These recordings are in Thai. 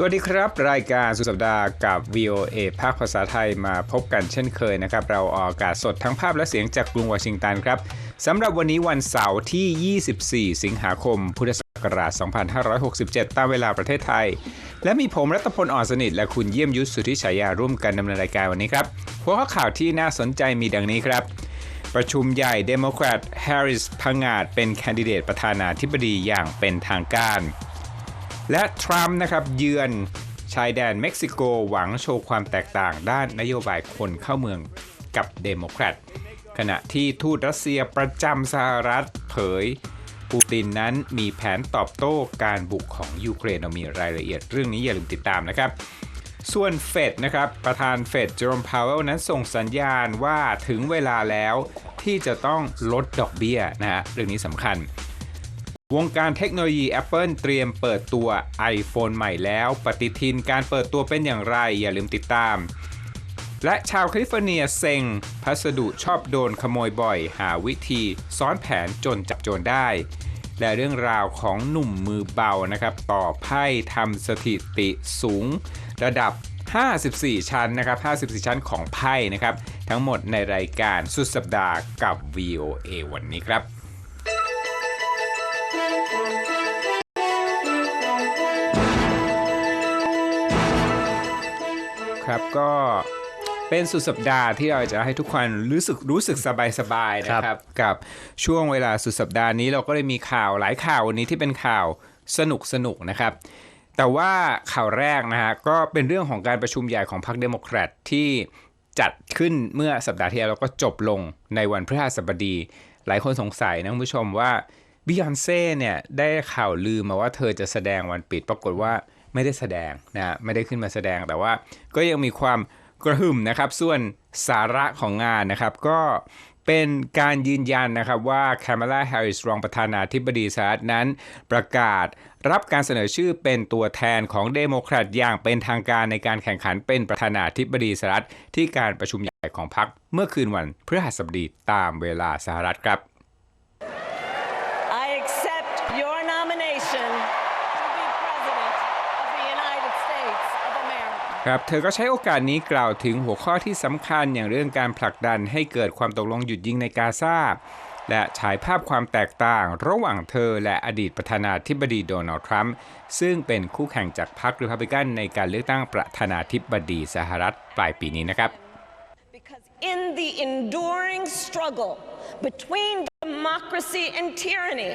สวัสดีครับ รายการสุดสัปดาห์กับ VOA ภาคภาษาไทยมาพบกันเช่นเคยนะครับ เราออกอากาศสดทั้งภาพและเสียงจากกรุงวอชิงตันครับสำหรับวันนี้วันเสาร์ที่ 24 สิงหาคม พุทธศักราช 2567 ตามเวลาประเทศไทย และมีผมรัตพลอ่อนสนิท และคุณเยี่ยมยุทธสุทธิฉายาร่วมกันดำเนินรายการวันนี้ครับหัวข้อข่าวที่น่าสนใจมีดังนี้ครับ ประชุมใหญ่เดโมแครตแฮร์ริสพังงาดเป็นแคนดิเดตประธานาธิบดีอย่างเป็นทางการ และทรัมป์นะครับเยือนชายแดนเม็กซิโกหวังโชว์ความแตกต่างด้านนโยบายคนเข้าเมืองกับเดโมแครตขณะที่ทูตรัสเซียประจำสหรัฐเผย ปูตินนั้นมีแผนตอบโต้การบุกของยูเครนเรามีรายละเอียดเรื่องนี้อย่าลืมติดตามนะครับ ส่วนเฟดนะครับ ประธานเฟดเจอร์มพาวเวลนั้นส่งสัญญาณว่าถึงเวลาแล้วที่จะต้องลดดอกเบี้ยนะฮะเรื่องนี้สำคัญ วงการเทคโนโลยี Apple เตรียมเปิดตัว iPhone ใหม่แล้ว ปฏิทินการเปิดตัวเป็นอย่างไร อย่าลืมติดตาม และชาวแคลิฟอร์เนียเซ็ง พัสดุชอบโดนขโมยบ่อย หาวิธีซ้อนแผนจนจับโจรได้ และเรื่องราวของหนุ่มมือเบานะครับ ต่อไพ่ทำสถิติสูง ระดับ 54 ชั้นนะครับ 54 ชั้นของไพ่นะครับ ทั้งหมดในรายการสุดสัปดาห์กับ VOA วันนี้ครับ ครับก็เป็นสุดสัปดาห์ที่เราจะให้ทุกคนรู้สึกรู้สึกสบายๆนะครับ กับช่วงเวลาสุดสัปดาห์นี้เราก็เลยมีข่าวหลายข่าววันนี้ที่เป็นข่าวสนุกสนุกๆนะครับ แต่ว่าข่าวแรกนะฮะก็เป็นเรื่องของการประชุมใหญ่ของพรรคเดโมแครตที่จัดขึ้นเมื่อสัปดาห์ที่แล้วแล้วก็จบลงในวันพฤหัสบดี หลายคนสงสัยนะคุณผู้ชมว่า บิยอนเซ่เนี่ยได้ข่าวลือมาว่าเธอจะแสดงวันปิด ปรากฏว่าไม่ได้แสดงนะไม่ได้ขึ้นมาแสดงแต่ว่าก็ยังมีความกระหึ่มนะครับ ส่วนสาระของงานนะครับ ก็เป็นการยืนยันนะครับว่าแคม a ลาแฮร์ริสรองประธานาธิบดีสหรัฐนั้น ประกาศรับการเสนอชื่อเป็นตัวแทนของเดโมแครตอย่างเป็นทางการในการแข่งขันเป็นประธานาธิบดีสหรัฐที่การประชุมใหญ่ของพรรคเมื่อคืนวันพฤหัสบดีตามเวลาสหรัฐครับ I accept your nomination to be President of the United States of America. ครับเธอก็ใช้โอกาสนี้กล่าวถึงหัวข้อที่สำคัญอย่างเรื่องการผลักดันให้เกิดความตกลงหยุดยิงในกาซาและฉายภาพความแตกต่างระหว่างเธอและอดีตประธานาธิบดีโดนัลด์ทรัมป์ซึ่งเป็นคู่แข่งจากพรรครีพับลิกันในการเลือกตั้งประธานาธิบดีสหรัฐปลายปีนี้นะครับ in the enduring struggle between democracy and tyranny,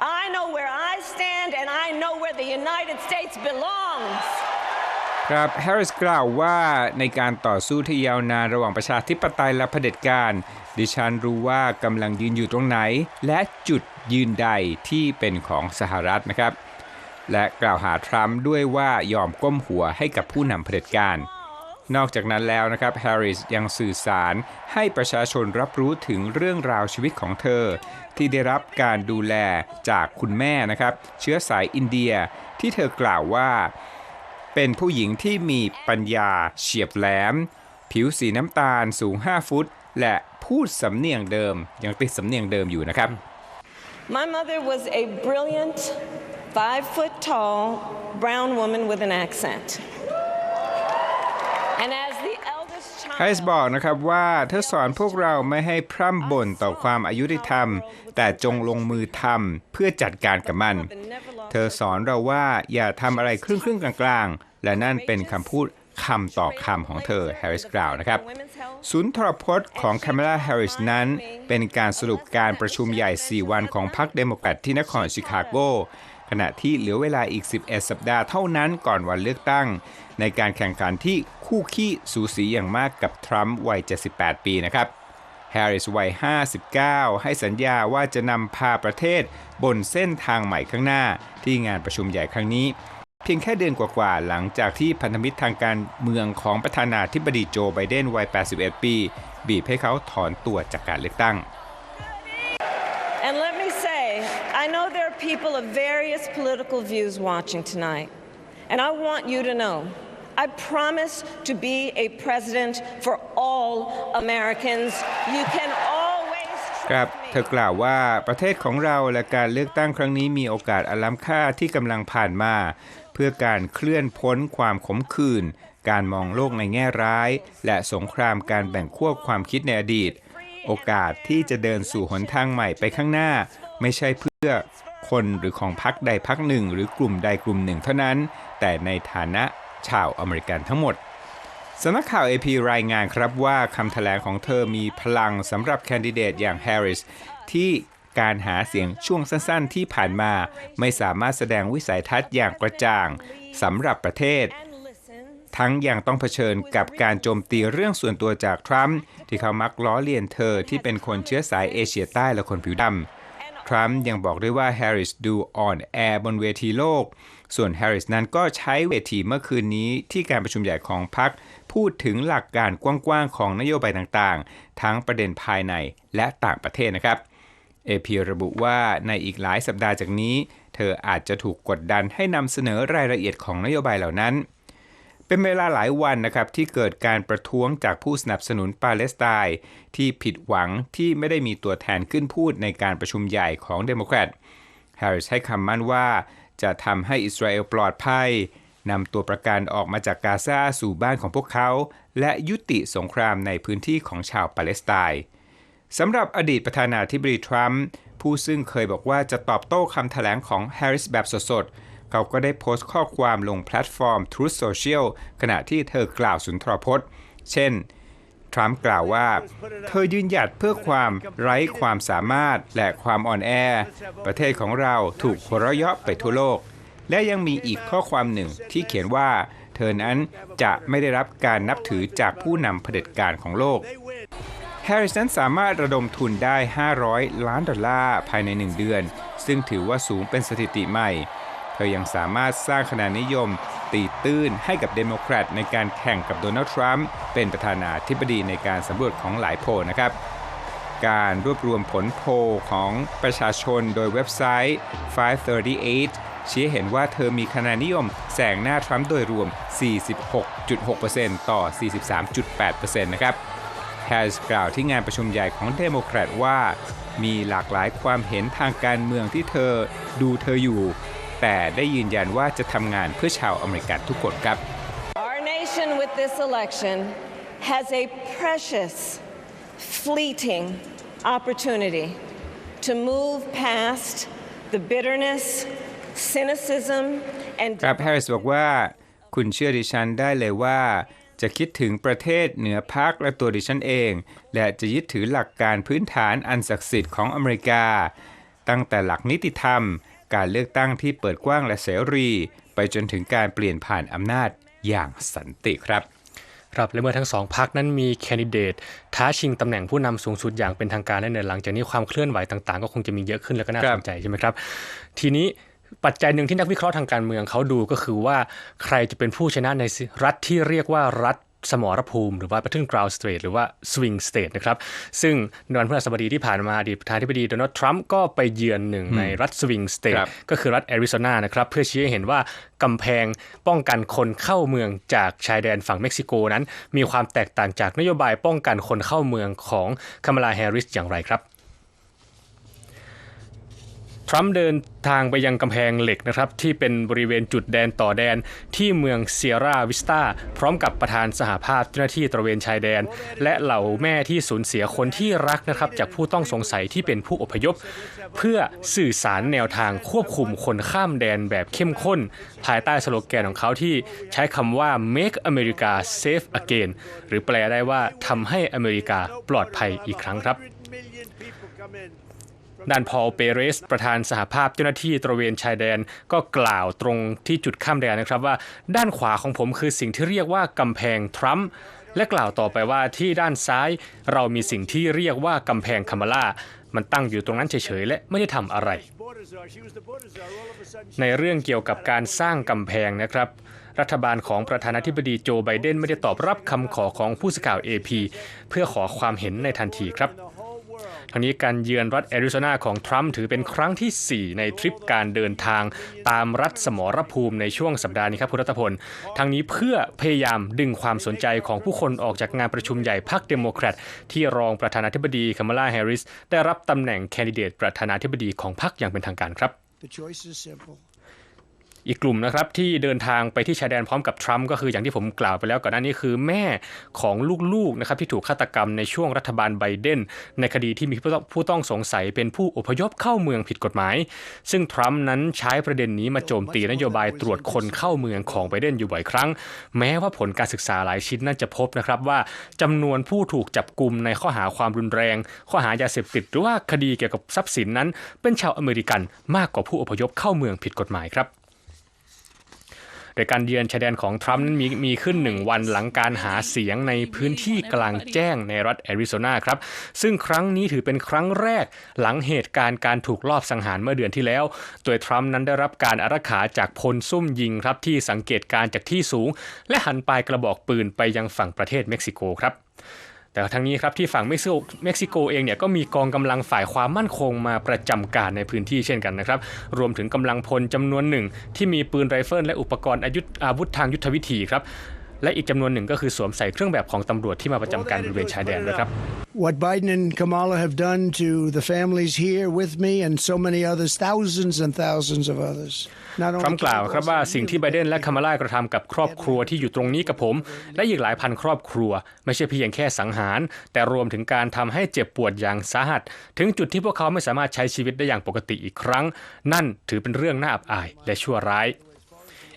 I know where I stand and I know where the United States belongs. ครับแฮร์ริสกล่าวว่าในการต่อสู้ที่ยาวนานระหว่างประชาธิปไตยและเผด็จการ ดิฉันรู้ว่ากำลังยืนอยู่ตรงไหน และจุดยืนใดที่เป็นของสหรัฐนะครับ และกล่าวหาทรัมป์ด้วยว่ายอมก้มหัวให้กับผู้นำเผด็จการ นอกจากนั้นแล้วนะครับแฮร์ริสยังสื่อสารให้ประชาชนรับรู้ถึงเรื่องราวชีวิตของเธอ ที่ได้รับการดูแลจากคุณแม่นะครับ เชื้อสายอินเดียที่เธอกล่าวว่า เป็นผู้หญิงที่มีปัญญาเฉียบแหลม ผิวสีน้ำตาลสูง 5 ฟุต และพูดสำเนียงเดิม ยังติดสำเนียงเดิมอยู่นะครับ My mother was a brilliant, five foot tall, brown woman with an accent. And as the eldest ไฮส์บอกนะครับว่าเธอสอนพวกเราไม่ให้พร่ำบ่นต่อความอายุติธรรม แต่จงลงมือทำเพื่อจัดการกับมัน เธอสอนเราว่าอย่าทำอะไรครึ่งครึ่งกลางๆ และนั่นเป็นคำพูดคำต่อคำของเธอแฮร์ริสกล่าวนะครับศูนย์ทรพจน์ของแคม a ลาแฮร์ริสนั้น เป็นการสรุปการประชุมใหญ่ 4 วันของพรรคเดโมแครตที่นครชิคาโก ขณะที่เหลือเวลาอีก 11 สัปดาห์เท่านั้นก่อนวันเลือกตั้ง ในการแข่งขันที่คู่ขี้สูสีอย่างมากกับทรัมป์วัย 78 ปีนะครับแฮร์ริสวัย 59 ให้สัญญาว่าจะนำพาประเทศบนเส้นทางใหม่ข้างหน้าที่งานประชุมใหญ่ครั้งนี้ เพียงแค่เดือนกว่าๆ หลังจากที่พันธมิตรทางการเมืองของประธานาธิบดีโจไบเดนวัย 81 ปี บีบให้เขาถอนตัวจากการเลือกตั้ง know there are people of various political views watching tonight, and I want you to know. I promise to be a president for all Americans. You can always คครับ เธอกล่าวว่าประเทศของเราและการเลือกตั้งครั้งนี้มีโอกาสอันล้ำค่าที่กำลังผ่านมา เพื่อการเคลื่อนพ้นความขมขื่นการมองโลกในแง่ร้าย และสงครามการแบ่งขั้วความคิดในอดีต โอกาสที่จะเดินสู่หนทางใหม่ไปข้างหน้า ไม่ใช่เพื่อคนหรือของพรรคใดพรรคหนึ่ง หรือกลุ่มใดกลุ่มหนึ่งเท่านั้น แต่ในฐานะชาวอเมริกันทั้งหมดสำนักข่าว AP รายงานครับว่าคำแถลงของเธอมีพลังสำหรับแคนดิเดตอย่างแฮร์ริสที่การหาเสียงช่วงสั้นๆ ที่ผ่านมา ไม่สามารถแสดงวิสัยทัศน์อย่างกระจ่างสำหรับประเทศ ทั้งยังต้องเผชิญกับการโจมตีเรื่องส่วนตัวจากทรัมป์ที่เขามักล้อเลียนเธอที่เป็นคนเชื้อสายเอเชียใต้และคนผิวดำ ทรัมป์ยังบอกด้วยว่าแฮร์ริสดูอ่อนแอบนเวทีโลก ส่วนแฮร์ริสนั้นก็ใช้เวทีเมื่อคืนนี้ที่การประชุมใหญ่ของพรรคพูดถึงหลักการกว้างๆของนโยบายต่างๆ ทั้งประเด็นภายในและต่างประเทศนะครับ AP ระบุว่าในอีกหลายสัปดาห์จากนี้ เธออาจจะถูกกดดันให้นำเสนอรายละเอียดของนโยบายเหล่านั้น เป็นเวลาหลายวันนะครับที่เกิดการประท้วงจากผู้สนับสนุนปาเลสไตน์ที่ผิดหวังที่ไม่ได้มีตัวแทนขึ้นพูดในการประชุมใหญ่ของเดโมแครตแฮร์ริสให้คำมั่นว่าจะทำให้อิสราเอลปลอดภัยนำตัวประกันออกมาจากกาซาสู่บ้านของพวกเขา และยุติสงครามในพื้นที่ของชาวปาเลสไตน์สำหรับอดีตประธานาธิบดีทรัมป์ผู้ซึ่งเคยบอกว่าจะตอบโต้คำแถลงของแฮร์ริสแบบสดๆ เขาก็ได้โพสต์ข้อความลงแพลตฟอร์ม Truth Social ขณะที่เธอกล่าวสุนทรพจน์ เช่น ทรัมป์กล่าวว่า เธอยืนหยัดเพื่อความไร้ความสามารถและความอ่อนแอ ประเทศของเราถูกหัวเราะเยาะไปทั่วโลก และยังมีอีกข้อความหนึ่งที่เขียนว่า เธอนั้นจะไม่ได้รับการนับถือจากผู้นำเผด็จการของโลกแฮร์ริสนั้นสามารถระดมทุนได้ 500 ล้านดอลลาร์ภายใน 1 เดือน ซึ่งถือว่าสูงเป็นสถิติใหม่ ธอยังสามารถสร้างคะแนนนิยม ตีตื้นให้กับเดโมแครตในการแข่งกับโดนัลด์ทรัมป์เป็นประธานาธิบดีในการสำรวจของหลายโพลนะครับ การรวบรวมผลโพลของประชาชนโดยเว็บไซต์ 538 ชี้เห็นว่าเธอมีคะแนนนิยมแซงหน้าทรัมป์โดยรวม 46.6%ต่อ 43.8%นะครับแฮร์สกล่าวที่งานประชุมใหญ่ของเดโมแครตว่า มีหลากหลายความเห็นทางการเมืองที่เธอดูเธออยู่ แต่ได้ยืนยันว่าจะทำงานเพื่อชาวอเมริกันทุกคนครับ Our nation with this election has a precious, fleeting opportunity to move past the bitterness, cynicism, and ครับแฮร์ริสบอกว่า คุณเชื่อดิฉันได้เลยว่าจะคิดถึงประเทศเหนือพักและตัวดิฉันเอง และจะยึดถือหลักการพื้นฐานอันศักดิ์สิทธิ์ของอเมริกา ตั้งแต่หลักนิติธรรม การเลือกตั้งที่เปิดกว้างและเสรี ไปจนถึงการเปลี่ยนผ่านอำนาจอย่างสันติครับครับและเมื่อทั้งสองพักนั้นมีแคนดิเดตท้าชิงตำแหน่งผู้นำสูงสุดอย่างเป็นทางการและในหลังจากนี้ความเคลื่อนไหวต่างๆ ก็คงจะมีเยอะขึ้นแล้วก็น่าครัสบนใจใช่ไหมครับ ทีนี้ปัจจัยหนึ่งที่นักวิเคราะห์ทางการเมืองเขาดูก็คือว่าใครจะเป็นผู้ชนะในรัฐที่เรียกว่ารัฐ สมรภูมิหรือว่า battleground state หรือว่า swing state นะครับ ซึ่งในวันพฤหัสบดีที่ผ่านมาอดีตประธานาธิบดีโดนัลด์ทรัมป์ก็ไปเยือนหนึ่งในรัฐ swing ค state รับก็คือรัฐแอริโซนานะครับ เพื่อชี้ให้เห็นว่ากำแพงป้องกันคนเข้าเมืองจากชายแดนฝั่งเม็กซิโกนั้น มีความแตกต่างจากนโยบายป้องกันคนเข้าเมืองของคามาลาแฮร์ริสอย่างไรครับท รัมป์เดินทางไปยังกำแพงเหล็กนะครับที่เป็นบริเวณจุดแดนต่อแดนที่เมืองเซียร่าวิสตาพร้อมกับประธานสหภาพเจ้าหน้าที่ตระเวนชายแดน และเหล่าแม่ที่สูญเสียคนที่รักนะครับจากผู้ต้องสงสัยที่เป็นผู้อพยพ เพื่อสื่อสารแนวทางควบคุมคนข้ามแดนแบบเข้มข้น ภายใต้สโลแกนของเขาที่ใช้คำว่า make America safe again หรือแปลได้ว่าทำให้อเมริกาปลอดภัยอีกครั้งครับ ด้านพอลเปเรส ประธานสหภาพเจ้าหน้าที่ตระเวนชายแดนก็กล่าวตรงที่จุดข้ามแดนนะครับว่า ด้านขวาของผมคือสิ่งที่เรียกว่ากำแพงทรัมป์และกล่าวต่อไปว่าที่ด้านซ้าย เรามีสิ่งที่เรียกว่ากำแพงคามาล่ามันตั้งอยู่ตรงนั้นเฉยๆและไม่ได้ทำอะไร ในเรื่องเกี่ยวกับการสร้างกำแพงนะครับ รัฐบาลของประธานาธิบดีโจไบเดนไม่ได้ตอบรับคำขอของผู้สื่อข่าว AP เพื่อขอความเห็นในทันทีครับ ทั้งนี้การเยือนรัฐแอริโซนาของทรัมป์ถือเป็นครั้งที่ 4 ในทริปการเดินทางตามรัฐสมรภูมิในช่วงสัปดาห์นี้ครับคุณรัตพลทั้งนี้เพื่อพยายามดึงความสนใจของผู้คนออกจากงานประชุมใหญ่พรรคเดโมแครตที่รองประธานาธิบดีคามาลาแฮร์ริสได้รับตำแหน่งแคนดิเดตประธานาธิบดีของพรรคอย่างเป็นทางการครับ The choice is simple. อีกกลุ่มนะครับที่เดินทางไปที่ชายแดนพร้อมกับทรัมป์ก็คืออย่างที่ผมกล่าวไปแล้วก่อนหน้านี้คือแม่ของลูกๆนะครับที่ถูกฆาตกรรมในช่วงรัฐบาลไบเดน ในคดีที่มีผู้ต้องสงสัยเป็นผู้อพยพเข้าเมืองผิดกฎหมาย ซึ่งทรัมป์นั้นใช้ประเด็นนี้มาโจมตีนโยบายตรวจคนเข้าเมืองของไบเดนอยู่บ่อยครั้ง แม้ว่าผลการศึกษาหลายชิ้นนั่นจะพบนะครับว่าจำนวนผู้ถูกจับกลุ่มในข้อหาความรุนแรง ข้อหายาเสพติดหรือว่าคดีเกี่ยวกับทรัพย์สินนั้น เป็นชาวอเมริกันมากกว่าผู้อพยพเข้าเมืองผิดกฎหมายครับ โดยการเยือนชายแดนของทรัมป์นั้นมีมีขึ้นหนึ่งวันหลังการหาเสียงในพื้นที่กลางแจ้งในรัฐแอริโซนาครับ ซึ่งครั้งนี้ถือเป็นครั้งแรกหลังเหตุการณ์การถูกลอบสังหารเมื่อเดือนที่แล้ว โดยทรัมป์นั้นได้รับการอารักขาจากพลซุ่มยิงครับที่สังเกตการจากที่สูง และหันปลายกระบอกปืนไปยังฝั่งประเทศเม็กซิโกครับ แต่ทั้งนี้ครับที่ฝั่งเม็กซิโกเองเนี่ยก็มีกองกำลังฝ่ายความมั่นคงมาประจำการในพื้นที่เช่นกันนะครับ รวมถึงกำลังพลจำนวนหนึ่ง ที่มีปืนไรเฟิลและอุปกรณ์อาวุธทางยุทธวิธีครับ และอีกจำนวนหนึ่งก็คือสวมใส่เครื่องแบบของตำรวจที่มาประจำการบริเวณชายแดนด้วยครับ What Biden and Kamala have done to the families here with me and so many others, thousands and thousands of others. Not ทรัม only ป์กล่าวครับว่าสิ่งที่ไบเดนและคามาลากระทำกับครอบครัวที่อยู่ตรงนี้กับผม และอีกหลายพันครอบครัว ไม่ใช่เพียงแค่สังหาร แต่รวมถึงการทำให้เจ็บปวดอย่างสาหัส ถึงจุดที่พวกเขาไม่สามารถใช้ชีวิตได้อย่างปกติอีกครั้ง นั่นถือเป็นเรื่องน่าอับอายและชั่วร้าย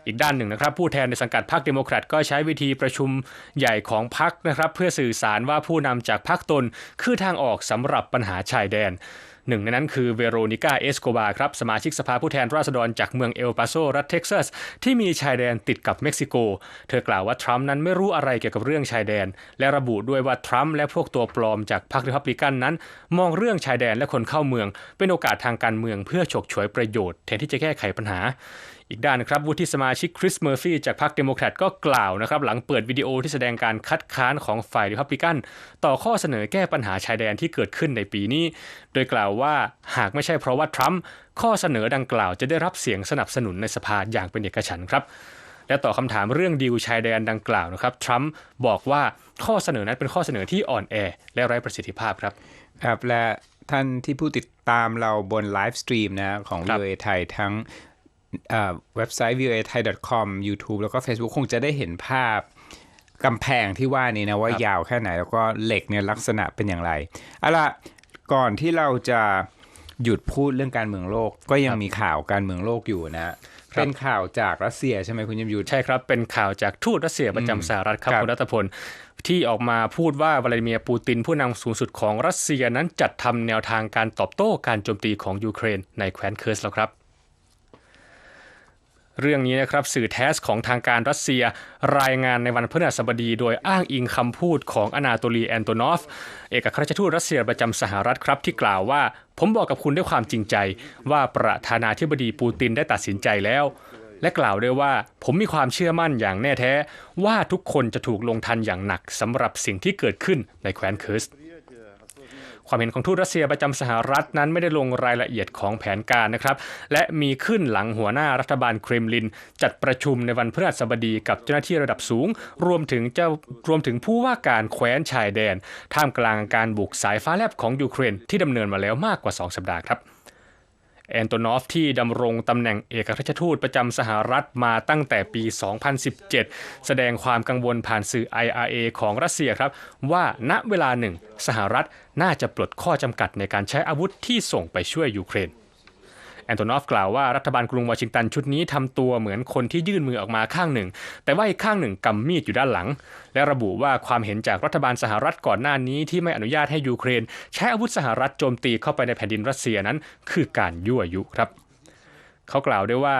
อีกด้านหนึ่งนะครับ ผู้แทนในสังกัดพรรคเดโมแครตก็ใช้วิธีประชุมใหญ่ของพรรคนะครับ เพื่อสื่อสารว่าผู้นำจากพรรคตน คือทางออกสำหรับปัญหาชายแดนหนึ่งในนั้นคือเวโรนิก้าเอสโกบาครับสมาชิกสภาผู้แทนราษฎรจากเมืองเอลปาโซรัฐเท็กซัส ที่มีชายแดนติดกับเม็กซิโก เธอกล่าวว่าทรัมป์นั้นไม่รู้อะไรเกี่ยวกับเรื่องชายแดน และระบุด้วยว่าทรัมป์และพวกตัวปลอมจากพรรคริพับลิกันนั้น มองเรื่องชายแดนและคนเข้าเมือง เป็นโอกาสทางการเมืองเพื่อฉกฉวยประโยชน์แทนที่จะแก้ไขปัญหาอีกด้านนะครับวุฒิสมาชิกคริสเมอร์ฟี่จากพรรคเดโมแครตก็กล่าวนะครับหลังเปิดวิดีโอที่แสดงการคัดค้านของฝ่ายริพับลิกัน ต่อข้อเสนอแก้ปัญหาชายแดนที่เกิดขึ้นในปีนี้ โดยกล่าวว่าหากไม่ใช่เพราะว่าทรัมป์ข้อเสนอดังกล่าวจะได้รับเสียงสนับสนุนในสภาอย่างเป็นเอกฉันท์ครับและต่อคำถามเรื่องดีลชายแดนดังกล่าวนะครับทรัมป์บอกว่าข้อเสนอนั้นเป็นข้อเสนอที่อ่อนแอ และไร้ประสิทธิภาพครับครับและท่านที่ผู้ติดตามเราบนไลฟ์สตรีมนะของครับ VOA ไทยทั้ง เอ่อเว็บไซต์ voa thai com YouTube แล้วก็ Facebook คงจะได้เห็นภาพกำแพงที่ว่านี้นะว่าครับยาวแค่ไหน แล้วก็เหล็กเนี่ยลักษณะเป็นอย่างไรเอาล่ะก่อนที่เราจะหยุดพูดเรื่องการเมืองโลก ก็ยังมีข่าวการเมืองโลกอยู่นะเป็นข่าวจากรัสเซียใช่ไหมคุณยมยุทธใช่ครับ เป็นข่าวจากทูตรัสเซียประจำสหรัฐครับครับคุณรัตพลที่ออกมาพูดว่าวลาดิเมียร์ปูตินผู้นำสูงสุดของรัสเซียนั้นจัดทำแนวทางการตอบโต้การโจมตีของยูเครนในแคว้นเคิร์สแล้วครับ เรื่องนี้นะครับสื่อแทสของทางการรัสเซียรายงานในวันพฤหัสบดีโดยอ้างอิงคำพูดของอนาโตลีแอนโตนอฟ เอกอัครราชทูตรัสเซียประจำสหรัฐครับที่กล่าวว่า ผมบอกกับคุณด้วยความจริงใจ ว่าประธานาธิบดีปูตินได้ตัดสินใจแล้ว และกล่าวด้วยว่าผมมีความเชื่อมั่นอย่างแน่แท้ ว่าทุกคนจะถูกลงทันอย่างหนักสำหรับสิ่งที่เกิดขึ้นในแคว้นเคิร์ส ความเห็นของทูตรัสเซียประจำสหรัฐนั้นไม่ได้ลงรายละเอียดของแผนการนะครับและมีขึ้นหลังหัวหน้ารัฐบาลเครมลิน จัดประชุมในวันพฤหัสบดีกับเจ้าหน้าที่ระดับสูง รวมถึงเจ้ารวมถึงผู้ว่าการแคว้นชายแดน ท่ามกลางการบุกสายฟ้าแลบของยูเครนที่ดำเนินมาแล้วมากกว่า 2 สัปดาห์ครับ แอนโตนอฟที่ดำรงตำแหน่งเอกอัครราชทูตประจำสหรัฐมาตั้งแต่ปี 2017 แสดงความกังวลผ่านสื่อ IRA ของรัสเซียครับ ว่าณเวลาหนึ่ง สหรัฐน่าจะปลดข้อจำกัดในการใช้อาวุธที่ส่งไปช่วยยูเครน แอนโตนอฟกล่าวว่ารัฐบาลกรุงวอชิงตันชุดนี้ทำตัวเหมือนคนที่ยื่นมือออกมาข้างหนึ่ง แต่ว่าอีกข้างหนึ่งกำมีดอยู่ด้านหลัง และระบุว่าความเห็นจากรัฐบาลสหรัฐก่อนหน้านี้ที่ไม่อนุญาตให้ยูเครน ใช้อาวุธสหรัฐโจมตีเข้าไปในแผ่นดินรัสเซียนั้น คือการยั่วยุครับ เขากล่าวด้วยว่า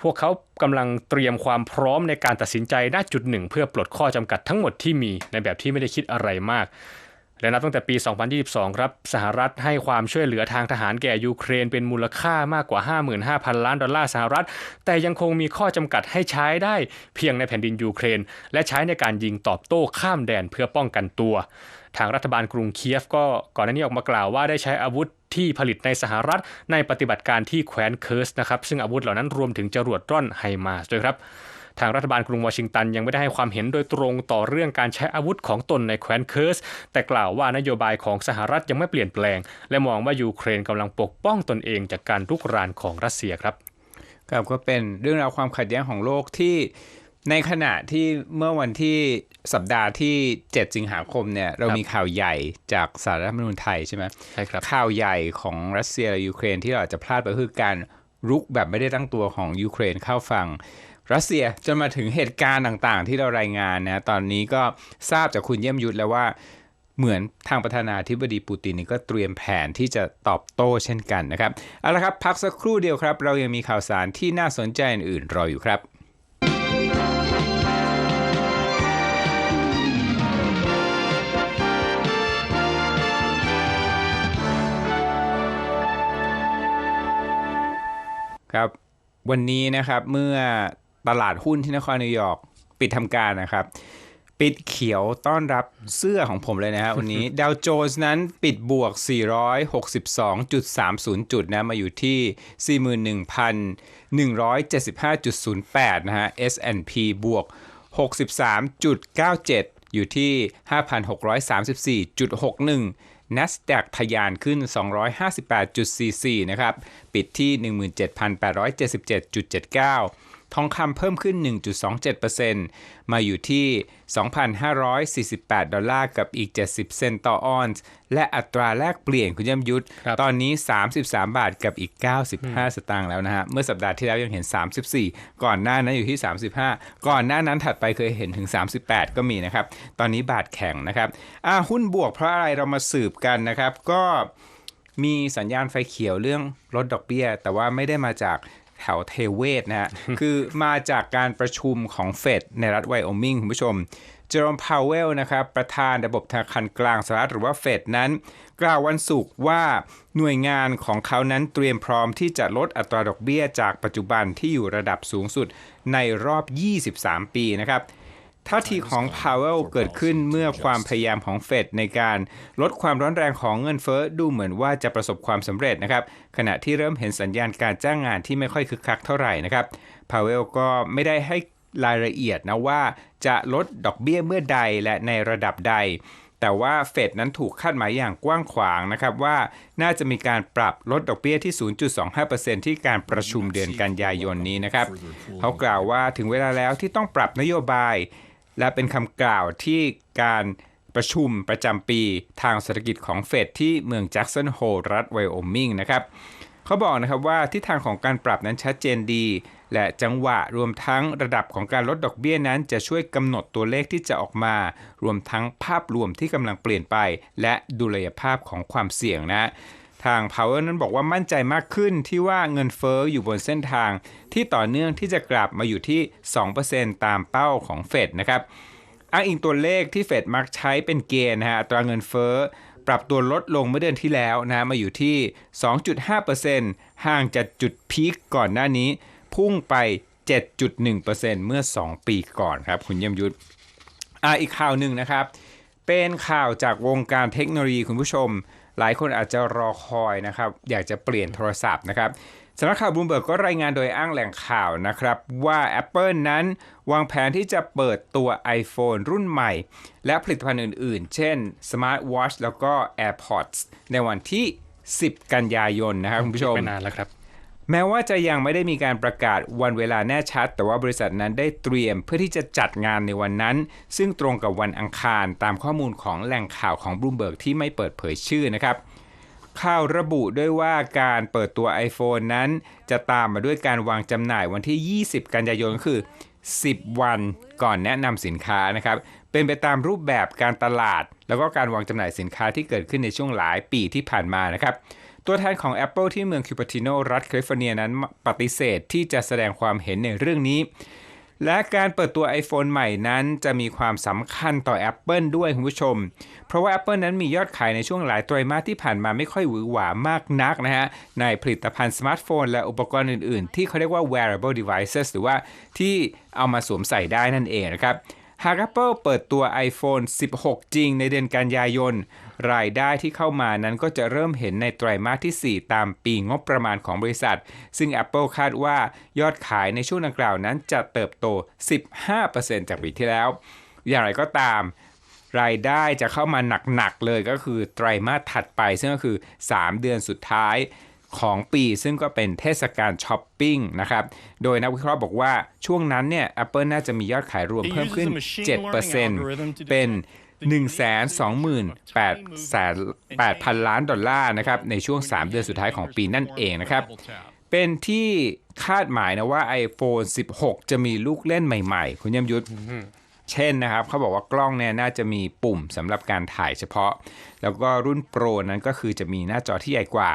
พวกเขากำลังเตรียมความพร้อมในการตัดสินใจณจุดหนึ่ง เพื่อปลดข้อจำกัดทั้งหมดที่มีในแบบที่ไม่ได้คิดอะไรมาก และนับตั้งแต่ปี 2022 ครับ สหรัฐให้ความช่วยเหลือทางทหารแก่ยูเครนเป็นมูลค่ามากกว่า 55,000 ล้านดอลลาร์สหรัฐ แต่ยังคงมีข้อจำกัดให้ใช้ได้เพียงในแผ่นดินยูเครน และใช้ในการยิงตอบโต้ข้ามแดนเพื่อป้องกันตัว ทางรัฐบาลกรุงเคียฟก็ก่อนหน้านี้ออกมากล่าวว่าได้ใช้อาวุธที่ผลิตในสหรัฐในปฏิบัติการที่แคว้นเคิร์สนะครับซึ่งอาวุธเหล่านั้นรวมถึงจรวดร่อนไฮมาสด้วยครับ ทางรัฐบาลกรุงวอชิงตันยังไม่ได้ให้ความเห็นโดยตรงต่อเรื่องการใช้อาวุธของตนในแคว้นเคิร์สแต่กล่าวว่านโยบายของสหรัฐยังไม่เปลี่ยนแปลง และมองว่ายูเครนกำลังปกป้องตนเองจากการรุกรานของรัสเซียครับครับก็เป็นเรื่องราวความขัดแย้งของโลกที่ในขณะที่เมื่อวันที่สัปดาห์ที่ 7 สิงหาคมเนี่ยเรามีข่าวใหญ่จากสารรัฐธรรมนูญไทยใช่ไหมใช่ครับข่าวใหญ่ของรัสเซียและยูเครนที่เราอาจจะพลาดไปคือการรุกแบบไม่ได้ตั้งตัวของยูเครนเข้าฝั่ง รัสเซียจนมาถึงเหตุการณ์ต่างๆ ที่เรารายงานนะตอนนี้ก็ทราบจากคุณเยี่ยมยุทธแล้วว่าเหมือนทางประธานาธิบดีปูตินนี่ก็เตรียมแผนที่จะตอบโต้เช่นกันนะครับเอาละครับ พักสักครู่เดียวครับ เรายังมีข่าวสารที่น่าสนใจอื่นๆรออยู่ครับครับวันนี้นะครับเมื่อ ตลาดหุ้นที่นครนิวยอร์กปิดทำการนะครับ ปิดเขียวต้อนรับเสื้อของผมเลยนะฮะวันนี้ดาวโจนส์นั้นปิดบวก 462.30 จุดนะมาอยู่ที่ 41,175.08 นะฮะ S&P บวก 63.97อยู่ที่ 5,634.61 NASDAQ ทะยานขึ้น 258.44 นะครับ ปิดที่ 17,877.79 ทองคำเพิ่มขึ้น 1.27%มาอยู่ที่ 2,548 ดอลลาร์กับอีก 70 เซนต์ต่อออนซ์และอัตราแลกเปลี่ยนคุณยมยุทธครับตอนนี้ 33 บาทกับอีก 95 สตางค์แล้วนะฮะ เมื่อสัปดาห์ที่แล้วยังเห็น 34 ก่อนหน้านั้นอยู่ที่ 35 ก่อนหน้านั้นถัดไปเคยเห็นถึง 38 ก็มีนะครับ ตอนนี้บาทแข็งนะครับอ่าหุ้นบวกเพราะอะไรเรามาสืบกันนะครับก็มีสัญญาณไฟเขียวเรื่องลดดอกเบี้ย แต่ว่าไม่ได้มาจาก แถวเทเวศนะฮะ คือมาจากการประชุมของเฟดในรัฐไวโอมิงคุณผู้ชม เจอร์มพาวเวลนะครับ ประธานระบบธนาคารกลางสหรัฐหรือว่าเฟดนั้น กล่าววันศุกร์ว่าหน่วยงานของเขานั้นเตรียมพร้อมที่จะลดอัตราดอกเบี้ยจากปัจจุบันที่อยู่ระดับสูงสุดในรอบ 23 ปีนะครับ ท่าทีของพาวเวลเกิดขึ้นเมื่อความพยายามของเฟดในการลดความร้อนแรงของเงินเฟ้อดูเหมือนว่าจะประสบความสำเร็จนะครับ ขณะที่เริ่มเห็นสัญญาณการจ้างงานที่ไม่ค่อยคึกคักเท่าไหร่นะครับพาวเวลก็ไม่ได้ให้รายละเอียดนะว่าจะลดดอกเบี้ยเมื่อใดและในระดับใด แต่ว่าเฟดนั้นถูกคาดหมายอย่างกว้างขวางนะครับว่าน่าจะมีการปรับลดดอกเบี้ยที่ 0.25%ที่การประชุมเดือนกันยายนนี้นะครับเขากล่าวว่าถึงเวลาแล้วที่ต้องปรับนโยบาย และเป็นคำกล่าวที่การประชุมประจำปีทางเศรษฐกิจของเฟดที่เมืองแจ็กสันโฮลรัฐไวโอมิงนะครับเขาบอกนะครับว่าทิศทางของการปรับนั้นชัดเจนดี และจังหวะรวมทั้งระดับของการลดดอกเบี้ยนั้นจะช่วยกำหนดตัวเลขที่จะออกมา รวมทั้งภาพรวมที่กำลังเปลี่ยนไป และดุลยภาพของความเสี่ยงนะ ทาง Power นั้นบอกว่ามั่นใจมากขึ้นที่ว่าเงินเฟอ้ออยู่บนเส้นทาง ที่ต่อเนื่องที่จะกลับมาอยู่ที่ 2%ตามเป้าของเฟดนะครับอ้างอิงตัวเลขที่เฟดมักใช้เป็นเกณฑ์นะฮะอัตราเงินเฟ้อปรับตัวลดลงเมื่อเดือนที่แล้วนะมาอยู่ที่ 2.5%ห่างจากจุดพีคก่อนหน้านี้ พุ่งไป 7.1%เมื่อ 2 ปีก่อนครับคุณเยี่ยมยุทธอ่าอีกข่าวหนึ่งนะครับ เป็นข่าวจากวงการเทคโนโลยีคุณผู้ชม หลายคนอาจจะรอคอยนะครับ อยากจะเปลี่ยนโทรศัพท์นะครับสำนักข่าวบูมเบิร์กก็รายงานโดยอ้างแหล่งข่าวนะครับ ว่า Apple นั้นวางแผนที่จะเปิดตัว iPhone รุ่นใหม่ และผลิตภัณฑ์อื่นๆ เช่น Smart Watch แล้วก็ AirPods ในวันที่ 10 กันยายนนะครับคุณผู้ชมไปนานแล้วครับ แม้ว่าจะยังไม่ได้มีการประกาศวันเวลาแน่ชัด แต่ว่าบริษัทนั้นได้เตรียมเพื่อที่จะจัดงานในวันนั้น ซึ่งตรงกับวันอังคารตามข้อมูลของแหล่งข่าวของบลูมเบิร์กที่ไม่เปิดเผยชื่อนะครับข่าวระบุด้วยว่าการเปิดตัว iPhone นั้นจะตามมาด้วยการวางจำหน่ายวันที่ 20 กันยายนก็คือ 10 วันก่อนแนะนำสินค้านะครับ เป็นไปตามรูปแบบการตลาด แล้วก็การวางจำหน่ายสินค้าที่เกิดขึ้นในช่วงหลายปีที่ผ่านมานะครับ ตัวแทนของ Apple ที่เมืองคิวปาติโนรัฐแคลิฟอร์เนียนั้นปฏิเสธที่จะแสดงความเห็นในเรื่องนี้ และการเปิดตัว iPhone ใหม่นั้นจะมีความสำคัญต่อ Apple ด้วยคุณผู้ชม เพราะว่า Apple นั้นมียอดขายในช่วงหลายไตรมาสที่ผ่านมาไม่ค่อยหวือหวามากนักนะฮะ ในผลิตภัณฑ์สมาร์ทโฟน และอุปกรณ์อื่น ๆ ที่เขาเรียกว่า wearable devices หรือว่าที่เอามาสวมใส่ได้นั่นเองนะครับ หาก Apple เปิดตัว iPhone 16 จริงในเดือนกันยายน รายได้ที่เข้ามานั้นก็จะเริ่มเห็นในไตรมาสที่ 4 ตามปีงบประมาณของบริษัท ซึ่ง Apple คาดว่ายอดขายในช่วงดังกล่าวนั้นจะเติบโต 15%จากปีที่แล้ว อย่างไรก็ตามรายได้จะเข้ามาหนักๆเลยก็คือไตรมาสถัดไป ซึ่งก็คือ 3 เดือนสุดท้าย ของปี ซึ่งก็เป็นเทศกาลช้อปปิ้งนะครับ โดยนักวิเคราะห์บอกว่าช่วงนั้นเนี่ย Apple น่าจะมียอดขายรวมเพิ่มขึ้น 7%เป็น128,000 ล้านดอลลาร์นะครับในช่วง 3 เดือนสุดท้ายของปีนั่นเองนะครับ เป็นที่คาดหมายนะว่า iPhone 16 จะมีลูกเล่นใหม่ ๆ คุณยมยุทธ เช่นนะครับเขาบอกว่ากล้องเนี่ยน่าจะมีปุ่มสำหรับการถ่ายเฉพาะ แล้วก็รุ่นโปรนั้นก็คือจะมีหน้าจอที่ใหญ่กว่า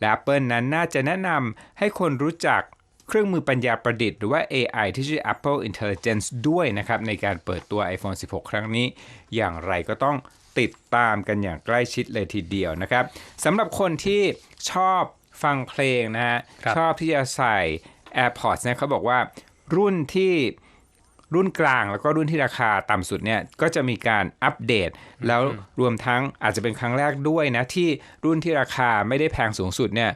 และ Apple นั้นน่าจะแนะนำให้คนรู้จักเครื่องมือปัญญาประดิษฐ์หรือว่า AI ที่ชื่อ Apple Intelligence ด้วยนะครับในการเปิดตัว iPhone 16 ครั้งนี้ อย่างไรก็ต้องติดตามกันอย่างใกล้ชิดเลยทีเดียวนะครับสำหรับคนที่ชอบฟังเพลงนะฮะครับชอบที่จะใส่ AirPods เนี่ยเขาบอกว่ารุ่นที่ รุ่นกลางแล้วก็รุ่นที่ราคาต่ำสุดเนี่ยก็จะมีการอัปเดต แล้วรวมทั้งอาจจะเป็นครั้งแรกด้วยนะ ที่รุ่นที่ราคาไม่ได้แพงสูงสุดเนี่ย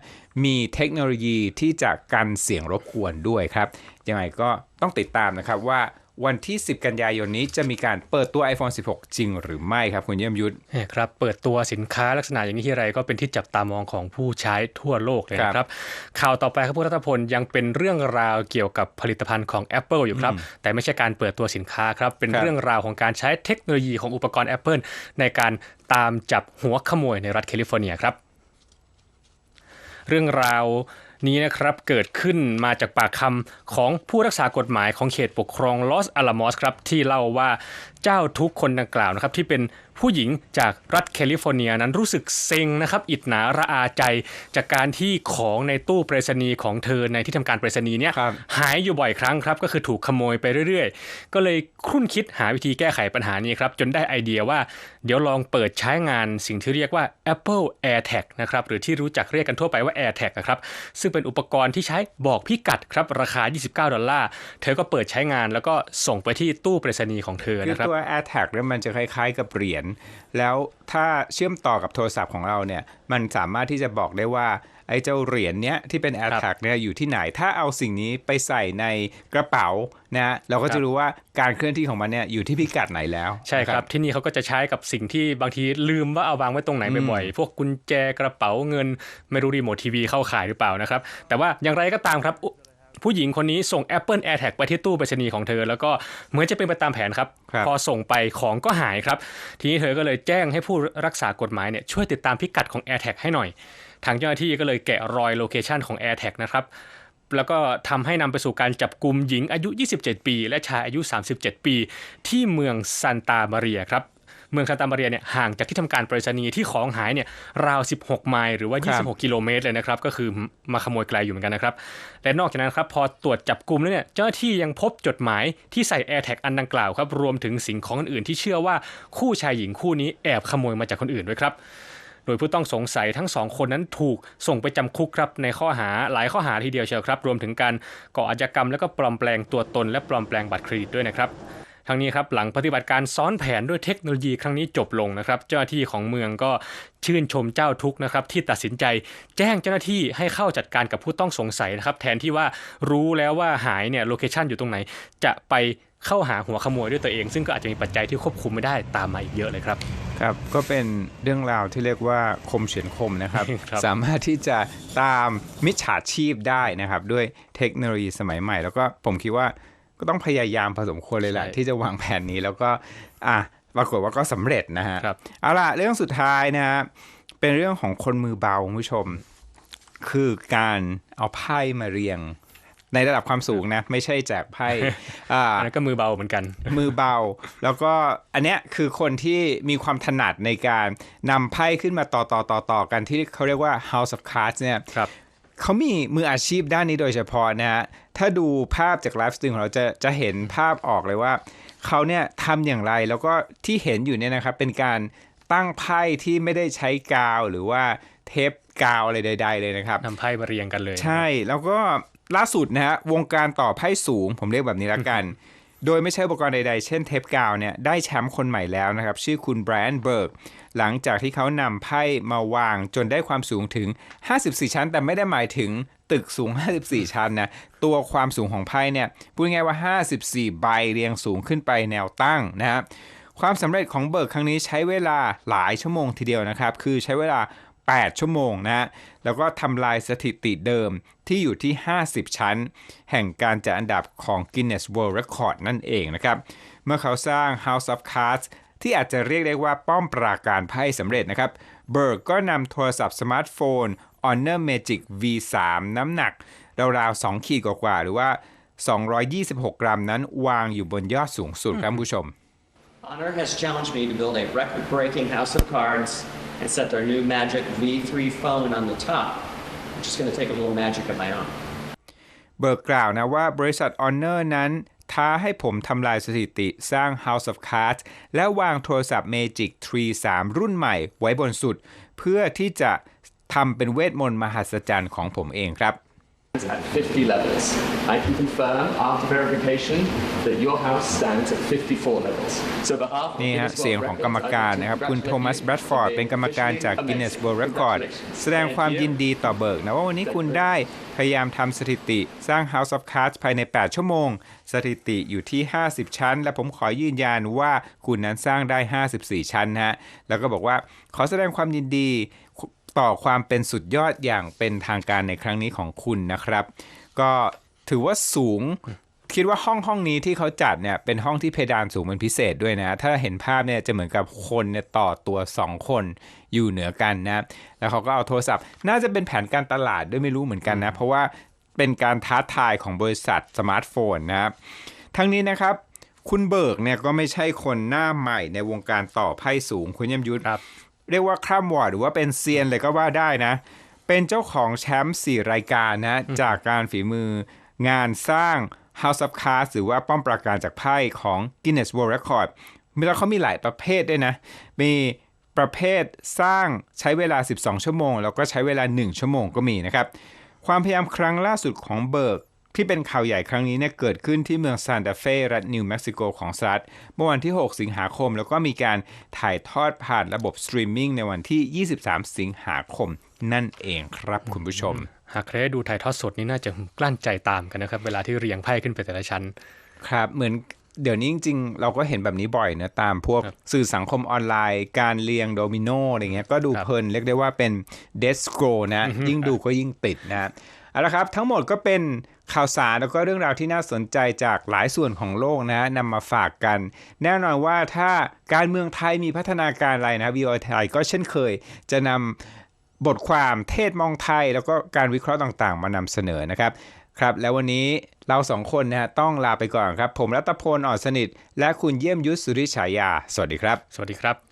มีเทคโนโลยีที่จะกันเสียงรบกวนด้วยครับยังไงก็ต้องติดตามนะครับว่า วันที่ 10 กันยายนนี้จะมีการเปิดตัว iPhone 16 จริงหรือไม่ครับคุณเยี่ยมยุทธเนี่ยครับ เปิดตัวสินค้าลักษณะอย่างนี้ที่ไรก็เป็นที่จับตามองของผู้ใช้ทั่วโลกเลยนะครับ ข่าวต่อไปครับผู้รัฐพลยังเป็นเรื่องราวเกี่ยวกับผลิตภัณฑ์ของ Apple อยู่ครับ แต่ไม่ใช่การเปิดตัวสินค้าครับ เป็นครับเรื่องราวของการใช้เทคโนโลยีของอุปกรณ์ Apple ในการตามจับหัวขโมยในรัฐแคลิฟอร์เนียครับ เรื่องราว นี้นะครับเกิดขึ้นมาจากปากคำของผู้รักษากฎหมายของเขตปกครองลอสอาลามอสครับที่เล่าว่าเจ้าทุกคนดังกล่าวนะครับที่เป็นผู้หญิงจากรัฐแคลิฟอร์เนียนั้นรู้สึกเซ็งนะครับอิดหนาระอาใจจากการที่ของในตู้ไปรษณีย์ของเธอในที่ทำการไปรษณีย์เนี่ยครับหายอยู่บ่อยครั้งครับ ก็คือถูกขโมยไปเรื่อยๆ ก็เลยครุ่นคิดหาวิธีแก้ไขปัญหานี้ครับ จนได้ไอเดียว่า เดี๋ยวลองเปิดใช้งานสิ่งที่เรียกว่า Apple AirTag นะครับหรือที่รู้จักเรียกกันทั่วไปว่า AirTag นะครับซึ่งเป็นอุปกรณ์ที่ใช้บอกพิกัดครับราคา 29 ดอลลาร์เธอก็เปิดใช้งานแล้วก็ส่งไปที่ตู้ไปรษณีย์ของเธอคือนะครับตัว AirTag เนี่ยมันจะคล้ายๆ กับเหรียญแล้วถ้าเชื่อมต่อกับโทรศัพท์ของเราเนี่ยมันสามารถที่จะบอกได้ว่าไอ้เจ้าเหรียญเนี้ยที่เป็น AirTag เนี่ยอยู่ที่ไหน ถ้าเอาสิ่งนี้ไปใส่ในกระเป๋านะเราก็ครัจะบรู้ว่าการเคลื่อนที่ของมันเนี่ยอยู่ที่พิกัดไหนแล้ว ใช่ครับ ที่นี่เขาก็จะใช้กับสิ่งที่บางทีลืมว่าเอาวางไว้ตรงไหนบ่อยๆ พวกกุญแจกระเป๋าเงินไม่รู้รีโมททีวีเข้าขายหรือเปล่านะครับ แต่ว่าอย่างไรก็ตามครับอุ ผู้หญิงคนนี้ส่ง Apple AirTag ไปที่ตู้ไปรษณีย์ของเธอ แล้วก็เหมือนจะเป็นไปตามแผนครับครับ พอส่งไปของก็หายครับ ทีนี้เธอก็เลยแจ้งให้ผู้รักษากฎหมายเนี่ยช่วยติดตามพิกัดของ AirTag ให้หน่อย ทางเจ้าหน้าที่ก็เลยแกะรอยโลเคชันของ AirTag นะครับแล้วก็ทำให้นำไปสู่การจับกลุ่มหญิงอายุ 27 ปี และชายอายุ 37 ปี ที่เมืองซันตามาเรียครับ เมืองซันตามาเรียเนี่ยห่างจากที่ทำการไปรษณีย์ที่ของหายเนี่ยราว 16 ไมล์หรือว่าครับ26 กิโลเมตรเลยนะครับ ก็คือมาขโมยไกลอยู่เหมือนกันนะครับ และนอกจากนั้นครับพอตรวจจับกลุ่มแล้วเนี่ยเจ้าหน้าที่ยังพบจดหมายที่ใส่ AirTag อันดังกล่าวครับรวมถึงสิ่งของอื่นๆที่เชื่อว่าคู่ชายหญิงคู่นี้แอบขโมยมาจากคนอื่นด้วยครับโดยผู้ต้องสงสัยทั้งสองคนนั้นถูกส่งไปจำคุกครับในข้อหาหลายข้อหาทีเดียวเชียวครับ รวมถึงการก่ออาชญากรรมและก็ปลอมแปลงตัวตนและปลอมแปลงบัตรเครดิตด้วยนะครับ ทั้งนี้ครับหลังปฏิบัติการซ้อนแผนด้วยเทคโนโลยีครั้งนี้จบลงนะครับ เจ้าหน้าที่ของเมืองก็ชื่นชมเจ้าทุกข์นะครับที่ตัดสินใจแจ้งเจ้าหน้าที่ให้เข้าจัดการกับผู้ต้องสงสัยนะครับ แทนที่ว่ารู้แล้วว่าหายเนี่ยโลเคชันอยู่ตรงไหน จะไปเข้าหาหัวขโมยด้วยตัวเอง ซึ่งก็อาจจะมีปัจจัยที่ควบคุมไม่ได้ตามมาอีกเยอะเลยครับครับก็เป็นเรื่องราวที่เรียกว่าคมเฉือนคมนะครับครับสามารถที่จะตามมิจฉาชีพได้นะครับ ด้วยเทคโนโลยีสมัยใหม่ แล้วก็ผมคิดว่า ก็ต้องพยายามพอสมควรเลยแหละใช่ที่จะวางแผนนี้แล้วก็ อะปรากฏว่าก็สำเร็จนะฮะครับเอาล่ะเรื่องสุดท้ายนะฮะเป็นเรื่องของคนมือเบาคุณผู้ชม คือการเอาไพ่มาเรียงในระดับความสูงนะ ไม่ใช่แจกไพ่อ่าอันนั้นก็มือเบาเหมือนกัน มือเบา แล้วก็อันเนี้ยคือคนที่มีความถนัดในการนำไพ่ขึ้นมาต่อต่อต่อต่อกันที่เขาเรียกว่า House of Cards เนี่ยครับ เขามีมืออาชีพด้านนี้โดยเฉพาะนะฮะ ถ้าดูภาพจากไลฟ์สตรีมของเราจะจะเห็นภาพออกเลยว่า เขาเนี่ยทำอย่างไรแล้วก็ที่เห็นอยู่เนี่ยนะครับ เป็นการตั้งไพ่ที่ไม่ได้ใช้กาวหรือว่าเทปกาวอะไรใด ๆ เลยนะครับนำไพ่มาเรียงกันเลย ใช่แล้วก็ล่าสุดนะฮะวงการต่อไพ่สูง ผมเรียกแบบนี้ละกัน โดยไม่ใช้อุปกรณ์ใดๆ เช่นเทปกาวเนี่ยได้แชมป์คนใหม่แล้วนะครับ ชื่อคุณแบรนด์เบิร์กหลังจากที่เขานำไพ่มาวางจนได้ความสูงถึง 54 ชั้น แต่ไม่ได้หมายถึงตึกสูง 54 ชั้นนะ ตัวความสูงของไพ่เนี่ยพูดง่ายว่า 54 ใบเรียงสูงขึ้นไปแนวตั้งนะฮะความสำเร็จของเบิร์กครั้งนี้ใช้เวลาหลายชั่วโมงทีเดียวนะครับ คือใช้เวลา 8 ชั่วโมงนะฮะแล้วก็ทำลายสถิติเดิมที่อยู่ที่ 50 ชั้น แห่งการจัดอันดับของ Guinness World Record นั่นเองนะครับ เมื่อเขาสร้าง House of Cards ที่อาจจะเรียกได้ว่าป้อมปราการไพ่สำเร็จนะครับ เบิร์กก็นำโทรศัพท์สมาร์ทโฟน Honor Magic V3 น้ำหนัก ราวๆ 2 ขีดกว่าๆหรือว่า 226 กรัมนั้นวางอยู่บนยอดสูงสุดครับผู้ชม Honor has challenged me to build a record breaking house of cards and set their new Magic V3 phone on the top. I'm just going to take a little magic of my own. เบิร์กกล่าวนะว่าบริษัท Honor นั้นท้าให้ผมทำลายสถิติสร้าง House of Cards และวางโทรศัพท์ Magic 3 3 รุ่นใหม่ไว้บนสุด เพื่อที่จะทำเป็นเวทมนต์มหัศจรรย์ของผมเองครับ at 50 levels. I can confirm after verification that your house stands at 54 levels. So behalf of นี่ฮะ Guinness เสียง World ของ Records, กรรมการ I'd like to นะครับ คุณ congratulate โทมัส you แบรดฟอร์ด for เป็นกรรมการจาก officially Guinness amazing. World Record Congratulations. แสดงความ Thank you. ยินดีต่อเบิร์กนะว่าวันนี้คุณได้พยายามทำสถิติสร้าง House of Cards ภายใน 8 ชั่วโมง สถิติอยู่ที่ 50 ชั้น และผมขอยืนยันว่าคุณนั้นสร้างได้ 54 ชั้นนะฮะแล้วก็บอกว่าขอแสดงความยินดี ต่อความเป็นสุดยอดอย่างเป็นทางการในครั้งนี้ของคุณนะครับ ก็ถือว่าสูงคิดว่าห้องห้องนี้ที่เขาจัดเนี่ยเป็นห้องที่เพดานสูงเป็นพิเศษด้วยนะ ถ้าเห็นภาพเนี่ยจะเหมือนกับคนเนี่ยต่อตัว 2 คนอยู่เหนือกันนะ แล้วเขาก็เอาโทรศัพท์ น่าจะเป็นแผนการตลาดด้วยไม่รู้เหมือนกันนะ เพราะว่าเป็นการท้าทายของบริษัทสมาร์ทโฟนนะครับ ทั้งนี้นะครับ คุณเบิร์กเนี่ยก็ไม่ใช่คนหน้าใหม่ในวงการต่อไพ่สูงคุณยมยุทธ เรียกว่าคร่ำวอร์ดหรือว่าเป็นเซียนเลยก็ว่าได้นะ เป็นเจ้าของแชมป์4รายการนะ จากการฝีมืองานสร้าง House of Cards หรือว่าป้อมปราการจากไพ่ของ Guinness World Record แล้วเขามีหลายประเภทด้วยนะ มีประเภทสร้างใช้เวลา 12 ชั่วโมง แล้วก็ใช้เวลา 1 ชั่วโมงก็มีนะครับ ความพยายามครั้งล่าสุดของเบิร์ก ที่เป็นข่าวใหญ่ครั้งนี้เนี่ยเกิดขึ้นที่เมืองซานตาเฟรัฐนิวเม็กซิโกของสหรัฐเมื่อวันที่ 6 สิงหาคม แล้วก็มีการถ่ายทอดผ่านระบบสตรีมมิ่งในวันที่ 23 สิงหาคมนั่นเองครับคุณผู้ชม หากใครได้ดูถ่ายทอดสดนี่น่าจะกลั้นใจตามกันนะครับ เวลาที่เรียงไพ่ขึ้นไปแต่ละชั้น ครับเหมือนเดี๋ยวนี้จริงๆ เราก็เห็นแบบนี้บ่อยนะ ตามพวกครับสื่อสังคมออนไลน์ การเรียงโดมิโนอะไรเงี้ยก็ดูครับเพลินเรียกได้ว่าเป็นเดสโกรนะ ยิ่งดูก็ยิ่งติดนะ เอาละครับ ทั้งหมดก็เป็นข่าวสารแล้วก็เรื่องราวที่น่าสนใจจากหลายส่วนของโลกนะนำมาฝากกัน แน่นอนว่าถ้าการเมืองไทยมีพัฒนาการอะไรนะวีโอไทยก็เช่นเคย จะนำบทความเทศมองไทย แล้วก็การวิเคราะห์ต่างๆ มานำเสนอนะครับครับ แล้ววันนี้เราสองคนนะฮะต้องลาไปก่อนครับ ผมรัตพลอ่อนสนิท และคุณเยี่ยมยุทธสุริฉายา สวัสดีครับ สวัสดีครับ